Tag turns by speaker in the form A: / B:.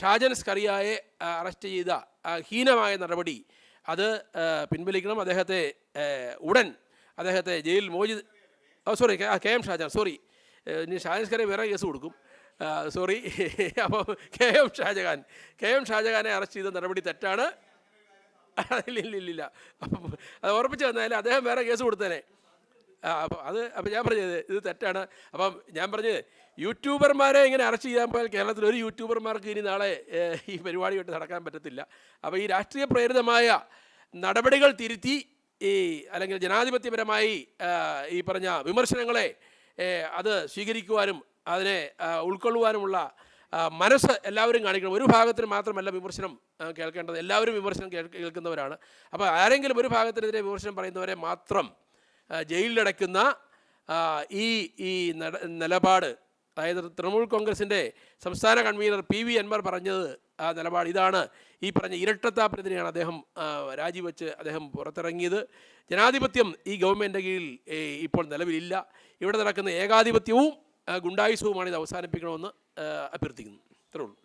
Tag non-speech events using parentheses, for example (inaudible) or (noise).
A: Shajan സ്കറിയായെ arrest ചെയ്ത ഹീനമായ നടപടി അത് പിൻവലിക്കണം. അദ്ദേഹത്തെ ഉടൻ അദ്ദേഹത്തെ ജയിലിൽ മോചി ഓ sorry K M Shajan sorry. ഇനി ഷാജൻ സ്കറിയ വേറെ കേസ് കൊടുക്കും. സോറി. (laughs) അപ്പോൾ K M Shajahan K M ഷാജഹാനെ arrest ചെയ്ത നടപടി തെറ്റാണ്. ഇല്ല ഇല്ല ഇല്ല അപ്പം അത് ഓർമ്മിച്ച് തന്നാലും അദ്ദേഹം വേറെ കേസ് കൊടുത്തേനെ. അപ്പം അത് അപ്പം ഞാൻ പറഞ്ഞത് ഇത് തെറ്റാണ്. അപ്പം ഞാൻ പറഞ്ഞത് യൂട്യൂബർമാരെ ഇങ്ങനെ അറസ്റ്റ് ചെയ്യാൻ പോയാൽ കേരളത്തിൽ ഒരു യൂട്യൂബർമാർക്ക് ഇനി നാളെ ഈ പരിപാടിയായിട്ട് നടക്കാൻ പറ്റത്തില്ല. അപ്പോൾ ഈ രാഷ്ട്രീയ പ്രേരിതമായ നടപടികൾ തിരുത്തി ഈ അല്ലെങ്കിൽ ജനാധിപത്യപരമായി ഈ പറഞ്ഞ വിമർശനങ്ങളെ അത് സ്വീകരിക്കുവാനും അതിനെ ഉൾക്കൊള്ളുവാനുമുള്ള മനസ്സ് എല്ലാവരും കാണിക്കണം. ഒരു ഭാഗത്തിന് മാത്രമല്ല വിമർശനം കേൾക്കേണ്ടത്. എല്ലാവരും വിമർശനം കേൾ- കേൾക്കുന്നവരാണ്. അപ്പോൾ ആരെങ്കിലും ഒരു ഭാഗത്തിനെതിരെ വിമർശനം പറയുന്നവരെ മാത്രം ജയിലിലടയ്ക്കുന്ന ഈ ഈ നിലപാട്. അതായത് തൃണമൂൽ കോൺഗ്രസിന്റെ സംസ്ഥാന കൺവീനർ പി വി അൻവർ പറഞ്ഞത് ആ നിലപാട്. ഇതാണ് ഈ പറഞ്ഞ ഇരട്ടത്താപ്പിനെതിരെയാണ് അദ്ദേഹം രാജിവെച്ച് അദ്ദേഹം പുറത്തിറങ്ങിയത്. ജനാധിപത്യം ഈ ഗവൺമെന്റ് കീഴിൽ ഇപ്പോൾ നിലവിലില്ല. ഇവിടെ നടക്കുന്ന ഏകാധിപത്യവും ഗുണ്ടായുസവുമാണ് ഇത് അവസാനിപ്പിക്കണമെന്ന് അഭ്യർത്ഥിക്കുന്നു. ഇത്രേ ഉള്ളൂ.